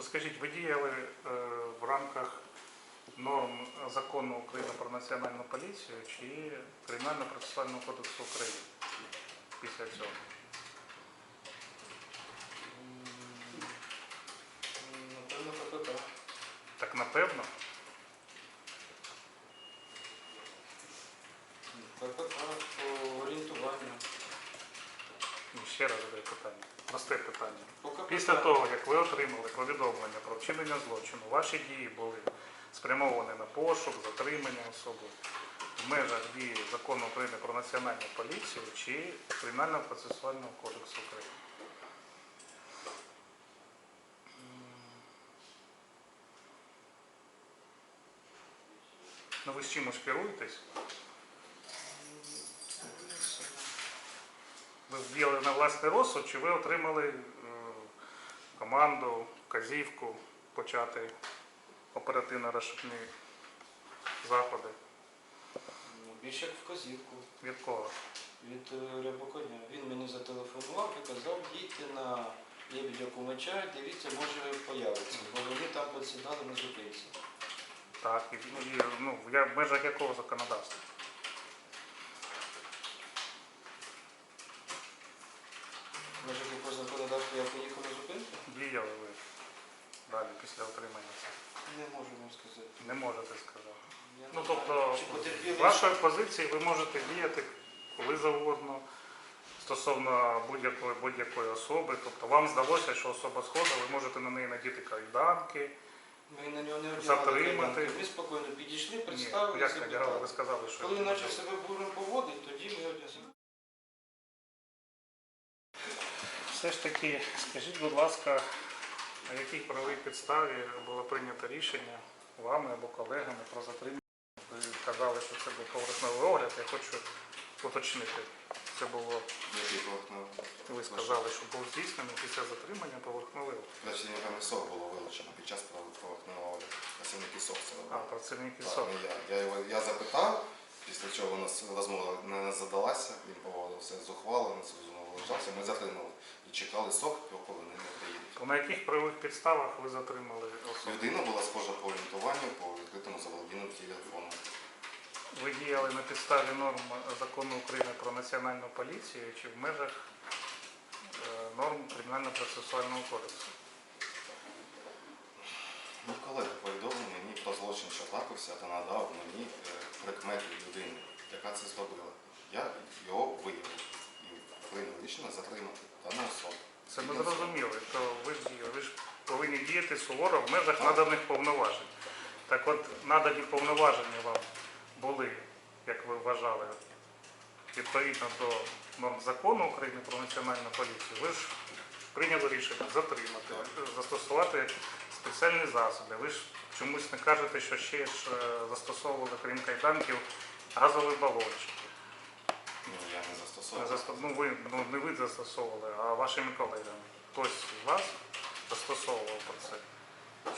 То скажіть, ви діяли е, в рамках норм закону України про національну поліцію чи Кримінально-процесуального кодексу України після цього? Напевно, КПК. Так напевно. КПК по орієнтуванню. Ну, Ще раз задаю питання. Просте питання. Після того, як ви отримали повідомлення про вчинення злочину, ваші дії були спрямовані на пошук, затримання особи в межах дії закону України про національну поліцію чи Кримінально-процесуального кодексу України. Ну ви з чимось керуєтесь? Ви діяли на власний розсуд, чи ви отримали е, команду, вказівку почати оперативно-розшукні заходи? Ну, Більше як вказівку Від кого? від е, Рябоконя. Він мені зателефонував і казав, їдьте на Лебедя Кумача, дивіться, може появиться. Бо вони там посідали на зупинці. Так, і, і ну, я, в межах якого законодавства? Може, якось законодавство я поїхав на зупинку? Діяли ви далі після отримання цього? Не можу вам сказати. Не можете сказати. Ну тобто, з вашої позиції ви можете діяти коли завгодно стосовно будь-якої будь-якої особи. Тобто вам здалося, що особа схожа, ви можете на неї надіти кайданки. Ми на нього не Затримати. одягали. Ми спокійно підійшли, Ні, як надягали? ви сказали, що Коли почав себе бурно поводити, тоді ми одягли. Все ж таки, скажіть, будь ласка, на якій правовій підставі було прийнято рішення вами або колегами про затримання? Ви казали, що це був поверхневий огляд. Я хочу уточнити. Це було, Який поверхневий? ви сказали, що був здійснений після затримання поверхневий огляд. Працівниками СОК було вилучено під час поверхневого огляду. Працівники СОК це А, робили. працівники Так, СОК. не я. Я, його, я запитав, після чого у нас розмова не задалася, він поводився зухвало, не зрозуміло вилучався, ми затримали і чекали СОК, поки вони не приїдуть. На яких правових підставах ви затримали особу? Людина була схожа по орієнтуванню по відкритому заволодінню телефону. Ви діяли на підставі норм закону України про національну поліцію чи в межах е, норм Кримінально-процесуального кодексу? Мій колега повідомив мені про злочин, що трапився, та надав мені е, людини, яка це зробила. Я його виявив і прийняв рішення затримати дану особу. Це ми зрозуміли, то ви, діяли. ви ж повинні діяти суворо в межах наданих повноважень. Так от, надані повноваження вам були, як ви вважали, відповідно до норм закону України про національну поліцію, ви ж прийняли рішення затримати, застосувати спеціальні засоби. Ви ж чомусь не кажете, що ще ж е, застосовували, крім кайданків, газовий балончик. Ну, я не Не застосовував. Ну, ви, ну, не ви застосовували, а вашими колегами. Хтось з вас застосовував про це.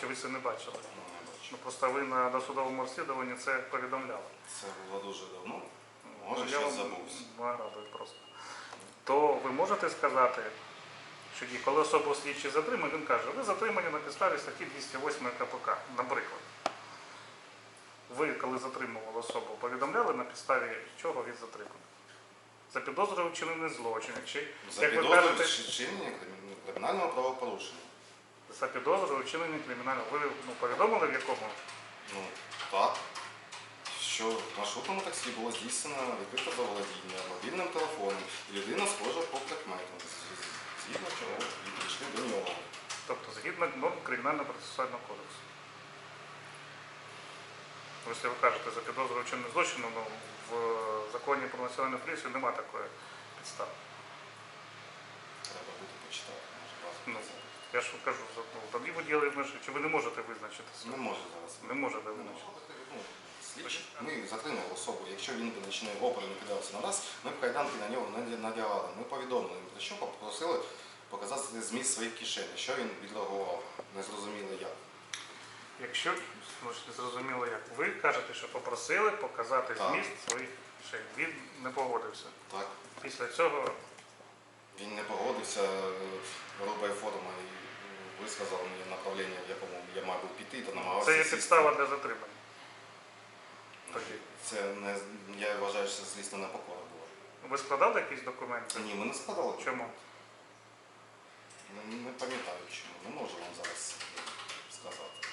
Чи ви це не бачили? Ну. Ну, просто ви на досудовому розслідуванні це повідомляли. Це було дуже давно. Може, Ну, я щось вам забувся. Нагадую просто. То ви можете сказати, що і коли особу слідчий затримує, він каже, ви затримані на підставі статті 208 КПК, наприклад. Ви, коли затримували особу, повідомляли на підставі чого від затримання? За підозрою вчинений злочин. Чи, За як ви підозрою кажете, чи- чинення кримі- кримінального правопорушення. За підозрою вчинення кримінального. Ви ну, повідомили в якому? Ну, так. Що в маршрутному таксі було здійснено відкрите заволодіння мобільним телефоном. І людина схожа по предметам. Згідно чого і прийшли до нього. Тобто згідно норм кримінально-процесуального кодексу. Ну, Якщо ви кажете за підозрою вчинення злочину, ну, в законі про національну поліцію немає такої підстави. Треба буде почитати. може, раз Ну, це. Я ж кажу, ну, ви діяли в межі, чи ви не можете визначити Не може зараз. Не можете визначити. ну. Ми затримали особу. Якщо він би нічний опір не кидався на нас, ми б кайданки на нього не надягали. Ми повідомили, про що попросили показати зміст своїх кишень, що він відреагував. Не зрозуміло як. Якщо не зрозуміло, як ви кажете, що попросили показати Так. зміст своїх кишень. Він не погодився. Так. Після цього Він не погодився, сказав мені направлення, в якому я маю піти, то намагався. Це є підстава для затримання. Це не я вважаю, що це звісно не покора була. Ви складали якісь документи? Ні, ми не складали. Чому? Не, не пам'ятаю чому. Не можу вам зараз сказати.